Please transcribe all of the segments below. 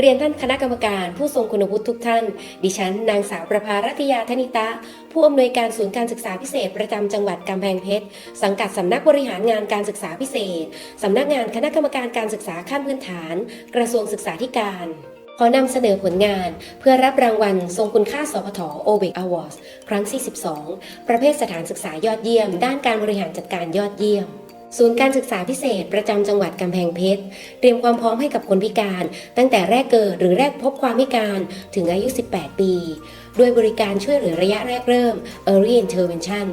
เรียนท่านคณะกรรมการ ผู้ทรงคุณวุฒิทุกท่าน ดิฉัน นางสาวประภารัตยาธนิตะ ผู้อำนวยการศูนย์การศึกษาพิเศษ ประจำจังหวัดกำแพงเพชร สังกัดสำนักบริหารงานการศึกษาพิเศษ สำนักงานคณะกรรมการการศึกษาขั้นพื้นฐาน กระทรวงศึกษาธิการขอนำเสนอผลงานเพื่อรับรางวัลทรงคุณค่าสพทโอเบกอวอร์ดครั้งที่ 12 ประเภทสถานศึกษายอดเยี่ยม ด้านการบริหารจัดการยอดเยี่ยม ศูนย์การศึกษาพิเศษประจำจังหวัดกำแพงเพชร เตรียมความพร้อมให้กับคนพิการ ตั้งแต่แรกเกิดหรือแรกพบความพิการถึงอายุ 18 ปี ด้วยบริการช่วยเหลือระยะแรกเริ่ม Early Intervention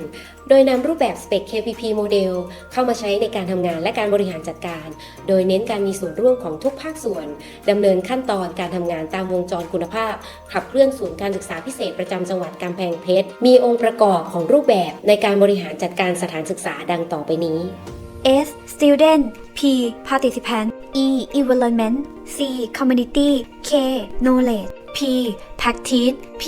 โดยนำรูปแบบ Spec KPP Model เข้ามาใช้ในการทำงานและการบริหารจัดการ โดยเน้นการมีส่วนร่วมของทุกภาคส่วนดำเนินขั้นตอนการทำงานตามวงจรคุณภาพ ขับเคลื่อนศูนย์การศึกษาพิเศษประจำจังหวัดกำแพงเพชร มีองค์ประกอบของรูปแบบในการบริหารจัดการสถานศึกษาดังต่อไปนี้ S student P participant E environment C community K knowledge P practice P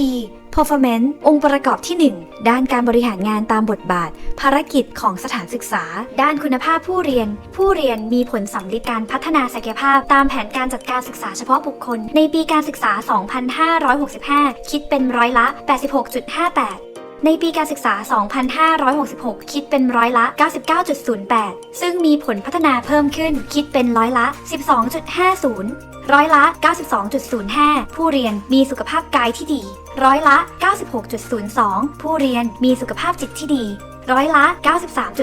performance องค์ประกอบที่ 1 ด้านการบริหารงานตามบทบาท ภารกิจของสถานศึกษา ด้านคุณภาพผู้เรียน ผู้เรียนมีผลสำลิดการพัฒนาศักยภาพ ตามแผนการจัดการศึกษาเฉพาะบุคคล ในปีการศึกษา 2565 คิดเป็นร้อยละ 86.58 ในปีการศึกษา 2566 คิดเป็นร้อยละ 99.08 ซึ่งมีผลพัฒนาเพิ่มขึ้นคิดเป็นร้อยละ 12.50 ร้อยละ 92.05 ผู้เรียนมีสุขภาพกายที่ดี ร้อยละ 96.02 ผู้เรียนมีสุขภาพจิตที่ดีร้อยละ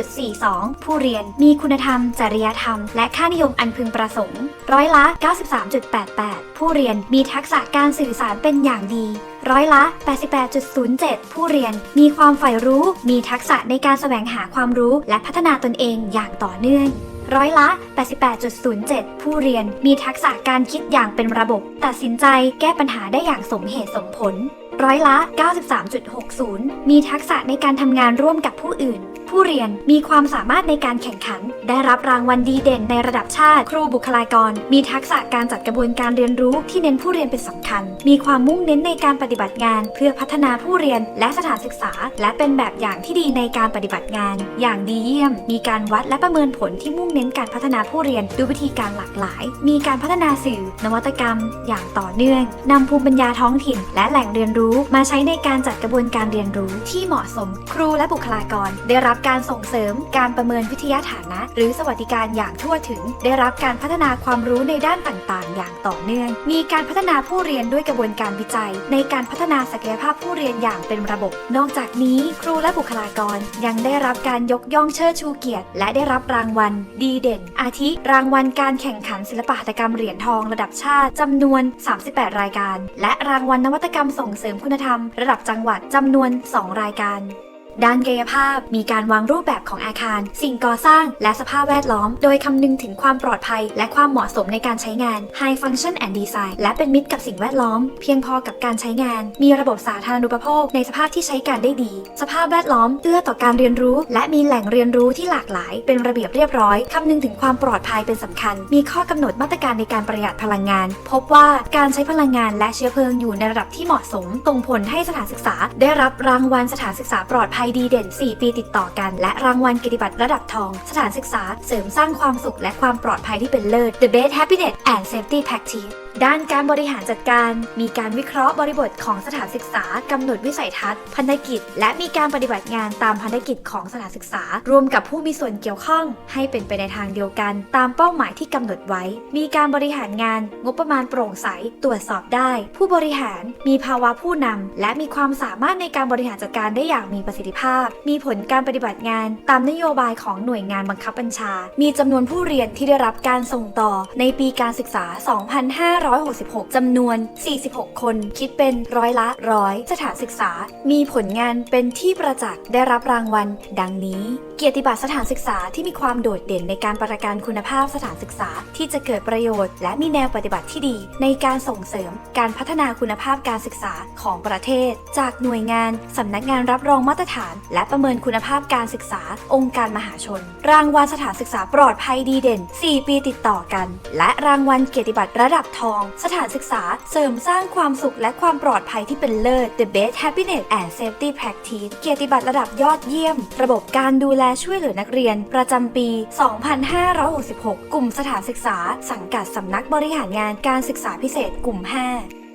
93.42 ผู้เรียนมีคุณธรรม จริยธรรม และค่านิยมอันพึงประสงค์ ร้อยละ 93.88 ผู้เรียนมีทักษะการสื่อสารเป็นอย่างดี ร้อยละ 88.07 ผู้เรียน มีความใฝ่รู้ มีทักษะในการแสวงหาความรู้และพัฒนาตนเองอย่างต่อเนื่องร้อยละ 88.07 ผู้เรียนมีทักษะการคิดอย่างเป็นระบบ ตัดสินใจแก้ปัญหาได้อย่างสมเหตุสมผล ร้อยละ 93.60 มีทักษะในการทำงานร่วมกับผู้อื่นผู้เรียนมีความสามารถในการแข่งขัน ได้รับรางวัลดีเด่นในระดับชาติ ครูบุคลากร มีทักษะการจัดกระบวนการเรียนรู้ที่เน้นผู้เรียนเป็นสำคัญ มีความมุ่งเน้นในการปฏิบัติงาน เพื่อพัฒนาผู้เรียนและสถานศึกษา และเป็นแบบอย่างที่ดีในการปฏิบัติงาน อย่างดีเยี่ยม มีการวัดและประเมินผลที่มุ่งเน้นการพัฒนาผู้เรียนด้วยวิธีการหลากหลาย มีการพัฒนาสื่อ นวัตกรรม อย่างต่อเนื่องนำภูมิปัญญาท้องถิ่น และแหล่งเรียนรู้ มาใช้ในการจัดกระบวนการเรียนรู้ที่เหมาะสม ครูและบุคลากรได้รับการส่งเสริมการประเมินวิทยาฐานะ หรือสวัสดิการอย่างทั่วถึง ได้รับการพัฒนาความรู้ในด้านต่างๆ อย่างต่อเนื่อง มีการพัฒนาผู้เรียนด้วยกระบวนการวิจัย ในการพัฒนาศักยภาพผู้เรียนอย่างเป็นระบบ นอกจากนี้ ครูและบุคลากรยังได้รับการยกย่องเชิดชูเกียรติ และได้รับรางวัล ดีเด่น อาทิ รางวัลการแข่งขันศิลปหัตถกรรมเหรียญทองระดับชาติจำนวน 38 รายการ และรางวัลนวัตกรรมส่งเสริมคุณธรรม ระดับจังหวัดจำนวน 2 รายการ ด้านกายภาพมีการวางรูปแบบของอาคาร สิ่งก่อสร้าง และสภาพแวดล้อม โดยคำนึงถึงความปลอดภัย และความเหมาะสมในการใช้งาน High Function and Design และเป็นมิตรกับสิ่งแวดล้อม เพียงพอกับการใช้งาน มีระบบสาธารณูปโภคในสภาพที่ใช้การได้ดี สภาพแวดล้อมเอื้อต่อการเรียนรู้ และมีแหล่งเรียนรู้ที่หลากหลาย เป็นระเบียบเรียบร้อยคำนึงถึงความปลอดภัยเป็นสำคัญ มีข้อกำหนดมาตรการในการประหยัดพลังงาน พบว่าการใช้พลังงานและเชื้อเพลิงอยู่ในระดับที่เหมาะสมส่งผลให้สถานศึกษา ได้รับรางวัลสถานศึกษาปลอดภัยดีเด่น 4 ปีติดต่อกัน และรางวัลกิยรติบัตรระดับทอง สถานศึกษา เสริมสร้างความสุขและความปลอดภัยที่เป็นเลิศ The Best Happiness and Safety Practice ด้านการบริหารจัดการ มีการวิเคราะห์บริบทของสถานศึกษากำหนดวิสัยทัศน์ พันธกิจ และมีการปฏิบัติงานตามพันธกิจของสถานศึกษา รวมกับผู้มีส่วนเกี่ยวข้อง ให้เป็นไปในทางเดียวกัน ตามเป้าหมายที่กำหนดไว้ มีการบริหารงาน งบประมาณโปร่งใส ตรวจสอบได้ ผู้บริหารมีภาวะผู้นำและมีความสามารถในการบริหารจัดการได้อย่างมีประสิทธิภาพ มีผลการปฏิบัติงาน ตามนโยบายของหน่วยงานบังคับบัญชา มีจำนวนผู้เรียนที่ได้รับการส่งต่อในปีการศึกษา 2 5 2566 จำนวน 46 คน คิดเป็นร้อยละร้อยสถานศึกษา มีผลงานเป็นที่ประจักษ์ได้รับรางวัล ดังนี้ เกียรติบัตรสถานศึกษาที่มีความโดดเด่นในการประกันคุณภาพสถานศึกษา ที่จะเกิดประโยชน์ และมีแนวปฏิบัติที่ดี ในการส่งเสริมการพัฒนาคุณภาพการศึกษาของประเทศ จากหน่วยงานสำนักงานรับรองมาตรฐาน และประเมินคุณภาพการศึกษา องค์การมหาชน รางวัลสถานศึกษาปลอดภัยดีเด่น 4 ปีติดต่อกัน และรางวัลเกียรติบัตรระดับทององ สถานศึกษาเสริมสร้างความสุขและความปลอดภัยที่เป็นเลิศ The Best Happiness and Safety Practice เกียรติบัตรระดับยอดเยี่ยม ระบบการดูแลช่วยเหลือนักเรียน ประจำปี 2566 กลุ่มสถานศึกษา สังกัดสำนักบริหารงานการศึกษาพิเศษกลุ่ม 5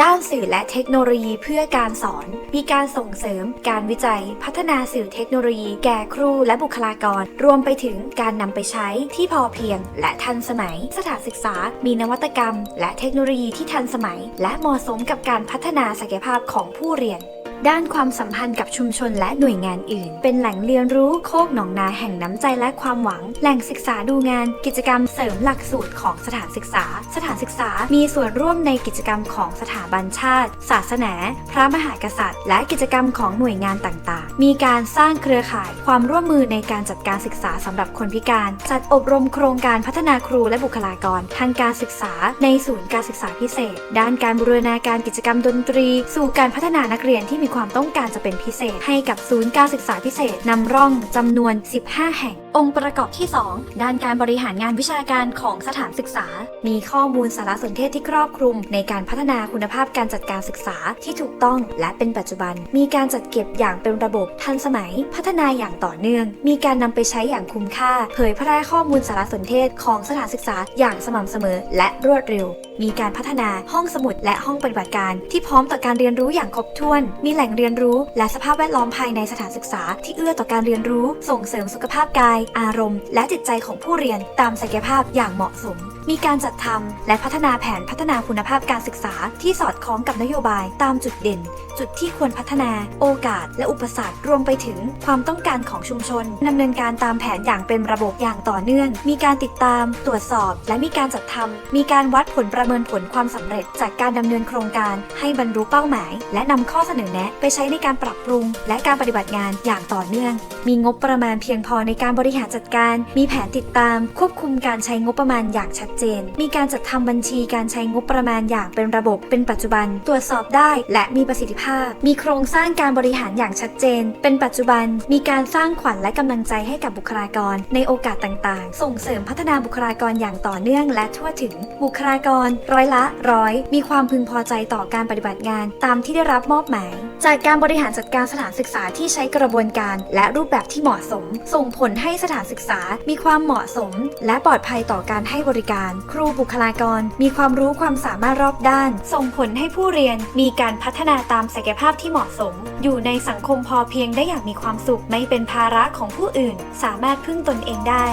ด้านสื่อและเทคโนโลยีเพื่อการสอน มีการส่งเสริม การวิจัย พัฒนาสื่อเทคโนโลยี แก่ครูและบุคลากร รวมไปถึงการนำไปใช้ที่พอเพียง และทันสมัย สถานศึกษา มีนวัตกรรม และเทคโนโลยีที่ทันสมัย และเหมาะสมกับการพัฒนาศักยภาพของผู้เรียน ด้านความสัมพันธ์กับชุมชนและหน่วยงานอื่น เป็นแหล่งเรียนรู้โคกหนองนาแห่งน้ำใจและความหวัง แหล่งศึกษาดูงาน กิจกรรมเสริมหลักสูตรของสถานศึกษา สถานศึกษา มีส่วนร่วมในกิจกรรมของสถาบันชาติ ศาสนา พระมหากษัตริย์ และกิจกรรมของหน่วยงานต่างๆ มีการสร้างเครือข่ายความร่วมมือในการจัดการศึกษาสำหรับคนพิการ จัดอบรมโครงการพัฒนาครูและบุคลากร ทางการศึกษา ในศูนย์การศึกษาพิเศษ ด้านการบูรณาการกิจกรรมดนตรี สู่การพัฒนานักเรียนที่มีความต้องการจะเป็นพิเศษ ให้กับศูนย์การศึกษาพิเศษนำร่องจำนวน 15 แห่ง องค์ประกอบที่ 2 ด้านการบริหารงานวิชาการของสถานศึกษา มีข้อมูลสารสนเทศที่ครอบคลุม ในการพัฒนาคุณภาพการจัดการศึกษาที่ถูกต้องและเป็นปัจจุบัน มีการจัดเก็บอย่างเป็นระบบทันสมัย พัฒนาอย่างต่อเนื่อง มีการนำไปใช้อย่างคุ้มค่า เผยแพร่ข้อมูลสารสนเทศของสถานศึกษาอย่างสม่ำเสมอ และรวดเร็ว มีการพัฒนาห้องสมุดและห้องปฏิบัติการ ที่พร้อมต่อการเรียนรู้อย่างครบถ้วน มีแหล่งแง่เรียนรู้ และสภาพแวดล้อมภายในสถานศึกษา ที่เอื้อต่อการเรียนรู้ ส่งเสริมสุขภาพกาย อารมณ์ และจิตใจของผู้เรียนตามศักยภาพอย่างเหมาะสมมีการจัดทำและพัฒนาแผนพัฒนาคุณภาพการศึกษาที่สอดคล้องกับนโยบายตามจุดเด่น จุดที่ควรพัฒนา โอกาส และอุปสรรครวมไปถึงความต้องการของชุมชนดำเนินการตามแผนอย่างเป็นระบบอย่างต่อเนื่อง มีการติดตาม ตรวจสอบ และมีการจัดทำมีการวัดผลประเมินผลความสำเร็จ จากการดำเนินโครงการ ให้บรรลุเป้าหมาย และนำข้อเสนอแนะ ไปใช้ในการปรับปรุง และการปฏิบัติงานอย่างต่อเนื่อง มีงบประมาณเพียงพอในการบริหารจัดการ มีแผนติดตาม ควบคุมการใช้งบประมาณอย่างชัดเจน มีการจัดทำบัญชีการใช้งบประมาณอย่างเป็นระบบเป็นปัจจุบัน ตรวจสอบได้และมีประสิทธิภาพ มีโครงสร้างการบริหารอย่างชัดเจน เป็นปัจจุบัน มีการสร้างขวัญและกำลังใจให้กับบุคลากร ในโอกาสต่างๆ ส่งเสริมพัฒนาบุคลากรอย่างต่อเนื่อง และทั่วถึง บุคลากร ร้อยละร้อย มีความพึงพอใจต่อการปฏิบัติงาน ตามที่ได้รับมอบหมาย จากการบริหารจัดการสถานศึกษาที่ใช้กระบวนการ และรูปแบบที่เหมาะสม ส่งผลให้สถานศึกษา มีความเหมาะสม และปลอดภัยต่อการให้บริการาร ครูบุคลากร มีความรู้ความสามารถรอบด้าน ส่งผลให้ผู้เรียนมีการพัฒนาตามศักยภาพที่เหมาะสม อยู่ในสังคมพอเพียงได้อย่างมีความสุขไม่เป็นภาระของผู้อื่น สามารถพึ่งตนเองได้